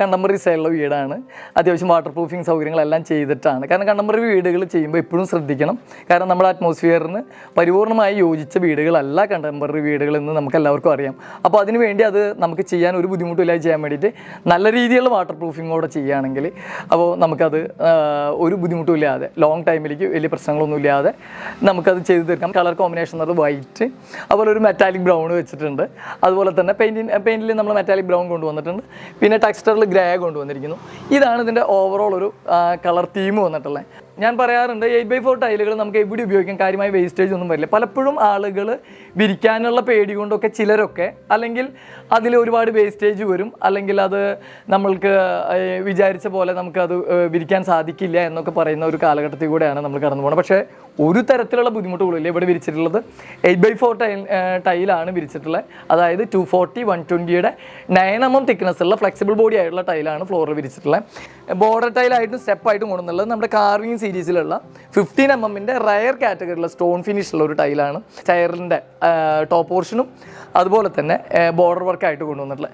Contemporary സ്റ്റൈലുള്ള വീടാണ്. അത്യാവശ്യം water proofing സൗകര്യങ്ങളെല്ലാം ചെയ്തിട്ടാണ്. കാരണം കണ്ടംപററി വീടുകൾ ചെയ്യുമ്പോൾ എപ്പോഴും ശ്രദ്ധിക്കണം. കാരണം നമ്മുടെ അറ്റ്മോസ്ഫിയറിന് പരിപൂർണമായി യോജിച്ച വീടുകളല്ല കണ്ടംപററി വീടുകൾ എന്ന് നമുക്ക് എല്ലാവർക്കും അറിയാം. അപ്പോൾ അതിന് വേണ്ടി അത് നമുക്ക് ചെയ്യാൻ ഒരു ബുദ്ധിമുട്ടില്ലാതെ ചെയ്യാൻ വേണ്ടിയിട്ട് നല്ല രീതിയിലുള്ള വാട്ടർ പ്രൂഫിങ്ങോടെ ചെയ്യുകയാണെങ്കിൽ അപ്പോൾ നമുക്കത് ഒരു ബുദ്ധിമുട്ടും ഇല്ലാതെ ലോങ് ടൈമിലേക്ക് വലിയ പ്രശ്നങ്ങളൊന്നും ഇല്ലാതെ നമുക്കത് ചെയ്ത് തീർക്കാം. കളർ കോമ്പിനേഷൻ എന്ന് പറയുന്നത് വൈറ്റ് അതുപോലെ ഒരു മെറ്റാലിക് ബ്രൗൺ വെച്ചിട്ടുണ്ട്. അതുപോലെ തന്നെ പെയിന്റിൻ പെയിന്റിൽ നമ്മൾ മെറ്റാലിക് ബ്രൗൺ കൊണ്ടുവന്നിട്ടുണ്ട്. പിന്നെ ടെക്സ്റ്ററിൽ ഗ്രേ കൊണ്ടുവന്നിരിക്കുന്നു. ഇതാണ് ഇതിന്റെ ഓവറോൾ ഒരു കളർ തീം വന്നിട്ടുള്ളത് ഞാൻ പറയാറുണ്ട് എയ്റ്റ് ബൈ ഫോർ ടൈലുകൾ നമുക്ക് എവിടെ ഉപയോഗിക്കാം? കാര്യമായി വേസ്റ്റേജ് ഒന്നും വരില്ല. പലപ്പോഴും ആളുകൾ വിരിക്കാനുള്ള പേടി കൊണ്ടൊക്കെ ചിലരൊക്കെ അല്ലെങ്കിൽ അതിൽ ഒരുപാട് വേസ്റ്റേജ് വരും. അല്ലെങ്കിൽ അത് നമ്മൾക്ക് വിചാരിച്ച പോലെ നമുക്കത് വിരിക്കാൻ സാധിക്കില്ല എന്നൊക്കെ പറയുന്ന ഒരു കാലഘട്ടത്തിൽ കൂടെയാണ് നമ്മൾ കടന്നു പോകുന്നത് പക്ഷേ ഒരു തരത്തിലുള്ള ബുദ്ധിമുട്ടുകളില്ല. ഇവിടെ വിരിച്ചിട്ടുള്ളത് എയ്റ്റ് ബൈ ഫോർ ടൈൽ ടൈലാണ് വിരിച്ചിട്ടുള്ളത്. അതായത് ടു ഫോർട്ടി വൺ ട്വന്റിയുടെ നയൻ എം എം തിക്നെസ് ഉള്ള ഫ്ലെക്സിബിൾ ബോഡി ആയിട്ടുള്ള ടൈലാണ് ഫ്ലോറിൽ വിരിച്ചിട്ടുള്ളത്. ബോർഡർ ടൈലായിട്ടും സ്റ്റെപ്പായിട്ടും കൊണ്ടുവന്നുള്ളത് നമ്മുടെ കാർവിംഗ് സീരീസിലുള്ള ഫിഫ്റ്റീൻ എം എമ്മിന്റെ റയർ കാറ്റഗറിയിലുള്ള സ്റ്റോൺ ഫിനിഷ് ഉള്ള ഒരു ടൈലാണ് ചെയറിന്റെ ടോപ്പ് പോർഷനും അതുപോലെ തന്നെ ബോർഡർ വർക്കായിട്ട് കൊണ്ടുവന്നിട്ടുള്ളത്.